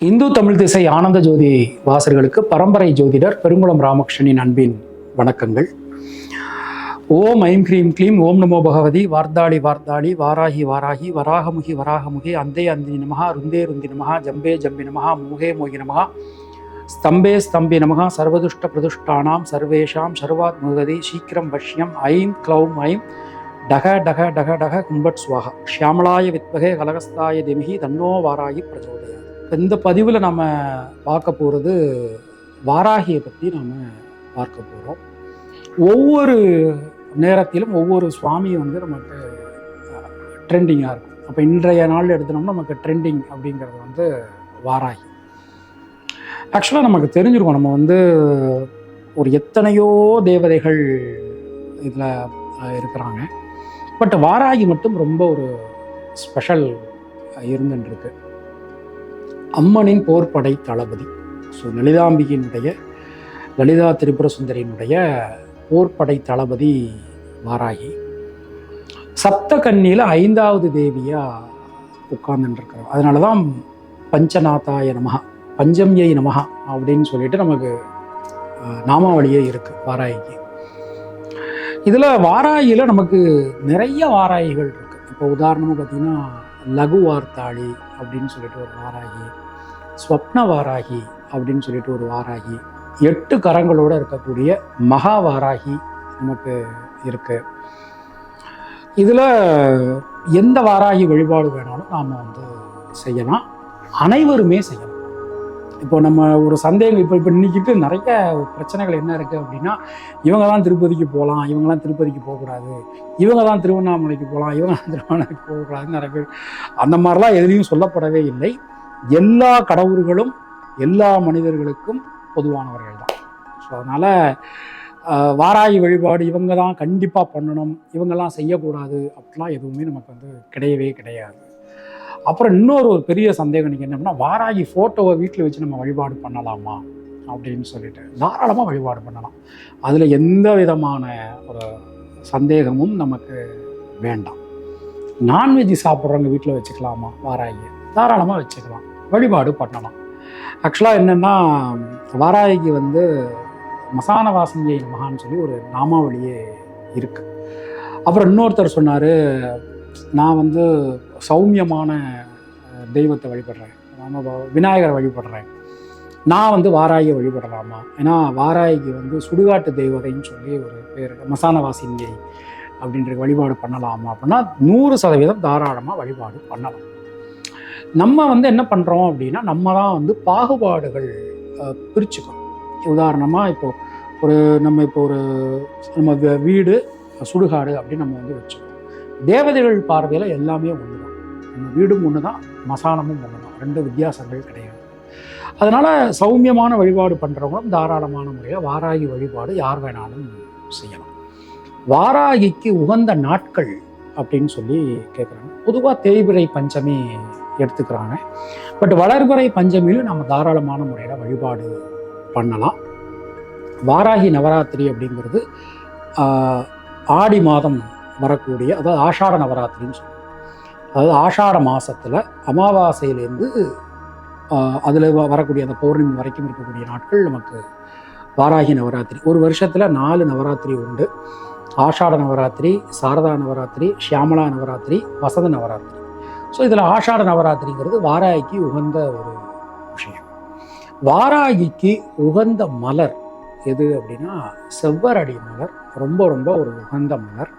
இந்து தமிழ் திசை ஆனந்த ஜோதி வாசர்களுக்கு பரம்பரை ஜோதிடர் பெருங்குளம் ராமகிருஷ்ணனின் அன்பின் வணக்கங்கள். ஓம் ஐம் ஹ்ரீம் க்ளீம் ஓம் நமோ பகவதி வார்த்தாளி வார்த்தாளி வாராகி வாராகி வராகமுகி வராகமுகி அந்தே அந்தி நமகா ருந்தே ருந்தி நமகா ஜம்பே ஜம்பி நமகா மோகே மோகி நமகா ஸ்தம்பே ஸ்தம்பி நமகா சர்வதுஷ்ட பிரதுஷ்டானாம் சர்வேஷாம் சர்வாத் முகதி சீக்கிரம் வஷ்யம் ஐம் க்ளௌம் ஐம் டக டக டக டக கும்பட் சுவாகா ஷியாமலாய வித்வகே கலகஸ்தாய திமிகி தன்னோ வாராகி பிரச்சோதயா இந்த பதிவில் நம்ம பார்க்க போகிறது வாராகியை பற்றி நம்ம பார்க்க போகிறோம் ஒவ்வொரு நேரத்திலும் ஒவ்வொரு சுவாமி வந்து நமக்கு ட்ரெண்டிங்காக இருக்கும். அப்போ இன்றைய நாள் எடுத்தோம்னா நமக்கு ட்ரெண்டிங் அப்படிங்கிறது வந்து வாராகி. ஆக்சுவலாக நமக்கு தெரிஞ்சிருக்கும். நம்ம வந்து ஒரு எத்தனையோ தேவதைகள் இதில் இருக்கிறாங்க. பட் வாராகி மட்டும் ரொம்ப ஒரு ஸ்பெஷல் இருந்துருக்கு அம்மனின் போர்படை தளபதி. ஸோ லலிதாம்பிகையினுடைய லலிதா திரிபுர சுந்தரியினுடைய போர்படை தளபதி வாராகி. சப்த கன்னியில் ஐந்தாவது தேவியாக உட்கார்ந்துட்டுருக்கிறோம் அதனால தான் பஞ்சநாதாய நமகா பஞ்சம்யை நமகா அப்படின்னு சொல்லிட்டு நமக்கு நாமாவளியே இருக்குது வாராகிக்கு. இதில் வாராகியில் நமக்கு நிறைய வாராயிகள் இருக்குது இப்போ உதாரணமாக பார்த்தீங்கன்னா லகு வார்த்தாளி அப்படின்னு சொல்லிட்டு ஒரு வாராகி ஸ்வப்ன வாராகி அப்படின்னு சொல்லிட்டு ஒரு வாராகி எட்டு கரங்களோட இருக்கக்கூடிய மகா வாராகி நமக்கு இருக்குது இதில் எந்த வாராகி வழிபாடு வேணாலும் நாம் வந்து செய்யலாம். அனைவருமே செய்யலாம். இப்போ நம்ம ஒரு சந்தேகம் இப்போ இப்போ இன்னைக்கிட்டு நிறைய பிரச்சனைகள் என்ன இருக்குது அப்படின்னா இவங்க தான் திருப்பதிக்கு போகலாம் இவங்கெல்லாம் திருப்பதிக்கு போகக்கூடாது இவங்க தான் திருவண்ணாமலைக்கு போகலாம் இவங்க தான் திருவண்ணாமலைக்கு போகக்கூடாதுன்னு நிறைய பேர் அந்த மாதிரிலாம் எதுலேயும் சொல்லப்படவே இல்லை. எல்லா கடவுள்களும் எல்லா மனிதர்களுக்கும் பொதுவானவர்கள் தான். ஸோ அதனால் வாராகி வழிபாடு இவங்க தான் கண்டிப்பாக பண்ணணும் இவங்கெல்லாம் செய்யக்கூடாது அப்படிலாம் எதுவுமே நமக்கு வந்து கிடையவே கிடையாது. அப்புறம் இன்னொரு ஒரு பெரிய சந்தேகம் நீங்கள் என்ன பண்ணால் வாராகி ஃபோட்டோவை வீட்டில் வச்சு நம்ம வழிபாடு பண்ணலாமா? அப்படின்னு சொல்லிட்டு தாராளமாக வழிபாடு பண்ணலாம். அதில் எந்த விதமான ஒரு சந்தேகமும் நமக்கு வேண்டாம். நான்வெஜ் சாப்பிட்றவங்க வீட்டில் வச்சுக்கலாமா வாராகியை? தாராளமாக வச்சுக்கலாம். வழிபாடு பண்ணலாம். ஆக்சுவலாக என்னென்னா வாராகிக்கு வந்து மசான வாசனையை மகான்னு சொல்லி ஒரு நாமாவளியே இருக்குது அப்புறம் இன்னொருத்தர் சொன்னார் நான் வந்து சௌமியமான தெய்வத்தை வழிபடுறேன். நான் விநாயகரை வழிபடுறேன். நான் வந்து வாராகியை வழிபடலாமா? ஏன்னா வாராகிக்கு வந்து சுடுகாட்டு தெய்வதைன்னு சொல்லி ஒரு பேர் மசானவாசிங்கை அப்படின்ற வழிபாடு பண்ணலாமா அப்படின்னா நூறு சதவீதம் தாராளமாக வழிபாடு பண்ணலாம். நம்ம வந்து என்ன பண்ணுறோம் அப்படின்னா நம்ம தான் வந்து பாகுபாடுகள் அஹ், பிரிச்சுக்கணும். உதாரணமாக இப்போது ஒரு நம்ம இப்போ ஒரு நம்ம வீடு சுடுகாடு அப்படின்னு நம்ம வந்து வச்சுக்கோம் தேவதைகள் பார்வையில் எல்லாமே ஒன்று தான் நம்ம வீடும் ஒன்று தான் மசானமும் ஒன்று தான் ரெண்டு வித்தியாசங்கள் கிடையாது. அதனால் சௌமியமான வழிபாடு பண்ணுறவங்களும் தாராளமான முறையில் வாராகி வழிபாடு யார் வேணாலும் செய்யலாம். வாராகிக்கு உகந்த நாட்கள் அப்படின்னு சொல்லி கேட்குறாங்க பொதுவாக தேய்பிறை பஞ்சமி எடுத்துக்கிறாங்க. பட் வளர்பிறை பஞ்சமியிலும் நம்ம தாராளமான முறையில் வழிபாடு பண்ணலாம். வாராகி நவராத்திரி அப்படிங்கிறது ஆடி மாதம் வரக்கூடிய அதாவது ஆஷாட நவராத்திரின்னு சொல்லுவோம் அதாவது ஆஷாட மாதத்தில் அமாவாசையிலேருந்து அதில் வரக்கூடிய அந்த பௌர்ணமி வரைக்கும் இருக்கக்கூடிய நாட்கள் நமக்கு வாராகி நவராத்திரி. ஒரு வருஷத்தில் நாலு நவராத்திரி உண்டு. ஆஷாட நவராத்திரி சாரதா நவராத்திரி ஷியாமலா நவராத்திரி வசந்த நவராத்திரி. ஸோ இதில் ஆஷாட நவராத்திரிங்கிறது வாராகிக்கு உகந்த ஒரு விஷயம். வாராகிக்கு உகந்த மலர் எது அப்படின்னா செவ்வரடி மலர் ரொம்ப ரொம்ப ஒரு உகந்த மலர்.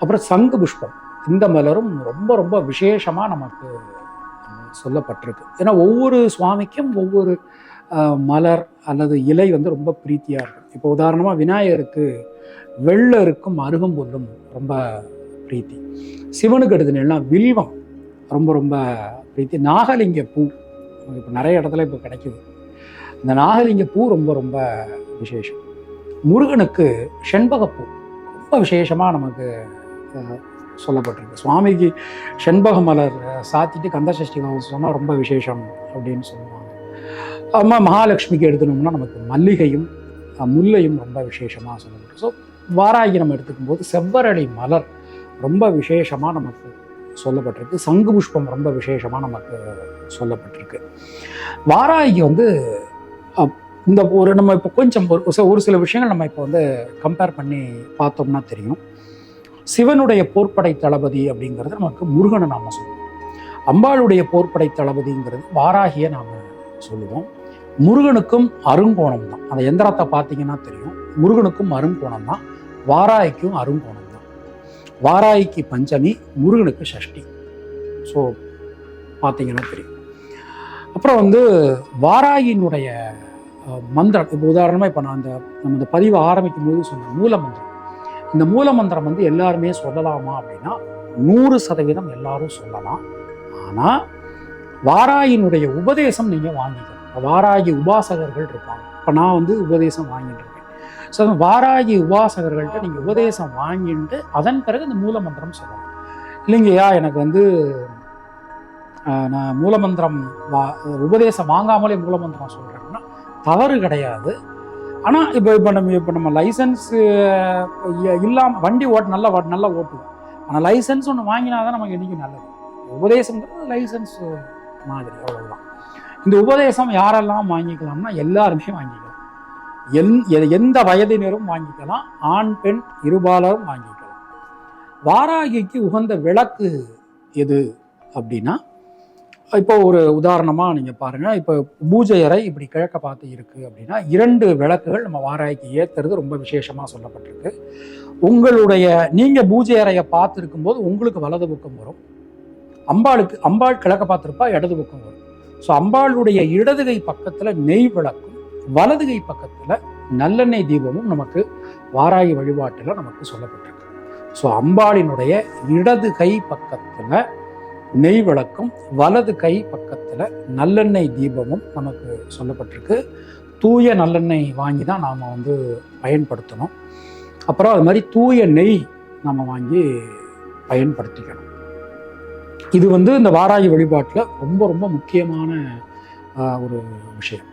அப்புறம் சங்கு புஷ்பம். இந்த மலரும் ரொம்ப ரொம்ப விசேஷமாக நமக்கு சொல்லப்பட்டிருக்கு. ஏன்னா ஒவ்வொரு சுவாமிக்கும் ஒவ்வொரு மலர் அல்லது இலை வந்து ரொம்ப பிரீத்தியாக இருக்கும். இப்போ உதாரணமாக விநாயகருக்கு வெள்ளருக்கும் அருகம்புல்லும் ரொம்ப பிரீத்தி. சிவனுக்கு எடுத்துனா வில்வம் ரொம்ப ரொம்ப பிரீத்தி. நாகலிங்க பூ இப்போ நிறைய இடத்துல இப்போ கிடைக்குது. இந்த நாகலிங்க பூ ரொம்ப ரொம்ப விசேஷம். முருகனுக்கு செண்பகப்பூ ரொம்ப விசேஷமாக நமக்கு சொல்லப்பட்டிருக்கு. சுவாமிக்கு செண்பக மலர் சாத்திட்டு கந்தசஷ்டி கவசம் சொன்னால் ரொம்ப விசேஷம் அப்படின்னு சொல்லுவாங்க. அம்மா மகாலட்சுமிக்கு எடுத்துனோம்னா நமக்கு மல்லிகையும் முல்லையும் ரொம்ப விசேஷமாக சொல்லப்பட்டு ஸோ வாராகி நம்ம எடுத்துக்கும் போது செவ்வரளி மலர் ரொம்ப விசேஷமாக நமக்கு சொல்லப்பட்டிருக்கு. சங்கு புஷ்பம் ரொம்ப விசேஷமாக நமக்கு சொல்லப்பட்டிருக்கு. வாராகி வந்து அப்- இந்த ஒரு நம்ம இப்போ கொஞ்சம் ஒரு சில- ஒரு சில விஷயங்கள் நம்ம இப்போ வந்து கம்பேர் பண்ணி பார்த்தோம்னா தெரியும். சிவனுடைய போர்ப்படை தளபதி அப்படிங்கிறது நமக்கு முருகனை நாம் சொல்லுவோம். அம்பாளுடைய போர்ப்படை தளபதிங்கிறது வாராகிய நாம் சொல்லுவோம். முருகனுக்கும் அருங்கோணம் தான். அந்த எந்திரத்தை பார்த்தீங்கன்னா தெரியும். முருகனுக்கும் அருங்கோணம் தான். வாராய்க்கும் அருங்கோணம் தான். வாராய்க்கு பஞ்சமி முருகனுக்கு சஷ்டி ஸோ பார்த்தீங்கன்னா தெரியும். அப்புறம் வந்து வாராயினுடைய மந்திரம் இப்போ உதாரணமாக இப்போ நான் அந்த நம்ம இந்த பதிவை ஆரம்பிக்கும் போது சொன்ன மூல மந்திரம். இந்த மூல மந்திரம் வந்து எல்லாருமே சொல்லலாமா அப்படின்னா நூறு சதவீதம் எல்லாரும் சொல்லலாம். ஆனால் வாராயினுடைய உபதேசம் நீங்கள் வாங்கிக்கணும். வாராகி உபாசகர்கள் இருப்பாங்க. இப்போ நான் வந்து உபதேசம் வாங்கிட்டு இருக்கேன். ஸோ வாராகி உபாசகர்கள்ட்ட நீங்கள் உபதேசம் வாங்கிட்டு அதன் பிறகு இந்த மூல மந்திரம் சொல்லலாம். இல்லைங்கய்யா எனக்கு வந்து நான் மூலமந்திரம் வா உபதேசம் வாங்காமலே மூலமந்திரம் சொல்கிறேன்னா தவறு கிடையாது. ஆனால் இப்போ இப்போ நம்ம இப்போ நம்ம லைசன்ஸு இல்லாமல் வண்டி ஓட்டு நல்லா ஓட்டு நல்லா ஓட்டுவோம் ஆனால் லைசன்ஸ் ஒன்று வாங்கினா தான் நமக்கு இன்றைக்கி நல்லது. உபதேசங்கிறது லைசன்ஸ் மாதிரி அவ்வளோதான் இந்த உபதேசம் யாரெல்லாம் வாங்கிக்கலாம்னா எல்லாருமே வாங்கிக்கலாம். எந் எ- எந்த வயதினரும் வாங்கிக்கலாம் ஆண் பெண் இருபாலரும் வாங்கிக்கலாம். வாராகிக்கு உகந்த விளக்கு எது அப்படின்னா இப்போ ஒரு உதாரணமாக நீங்கள் பாருங்கள் இப்போ பூஜை அறை இப்படி கிழக்க பார்த்து இருக்குது அப்படின்னா இரண்டு விளக்குகள் நம்ம வாராய்க்கு ஏற்றுறது ரொம்ப விசேஷமாக சொல்லப்பட்டிருக்கு. உங்களுடைய நீங்கள் பூஜை அறையை பார்த்துருக்கும் போது உங்களுக்கு வலது பக்கம் வரும். அம்பாளுக்கு அம்பாள் கிழக்க பார்த்துருப்பா இடது பக்கம் வரும். ஸோ அம்பாளுடைய இடதுகை பக்கத்தில் நெய் விளக்கும் வலதுகை பக்கத்தில் நல்லெண்ணெய் தீபமும் நமக்கு வாராகி வழிபாட்டில் நமக்கு சொல்லப்பட்டிருக்கு. ஸோ அம்பாளினுடைய இடது கை பக்கத்தில் நெய் விளக்கும் வலது கை பக்கத்தில் நல்லெண்ணெய் தீபமும் நமக்கு சொல்லப்பட்டிருக்கு. தூய நல்லெண்ணெய் வாங்கி தான் நாம் வந்து பயன்படுத்தணும். அப்புறம் அது மாதிரி தூய நெய் நம்ம வாங்கி பயன்படுத்திக்கணும். இது வந்து இந்த வாராகி வழிபாட்டில் ரொம்ப ரொம்ப முக்கியமான ஒரு விஷயம்.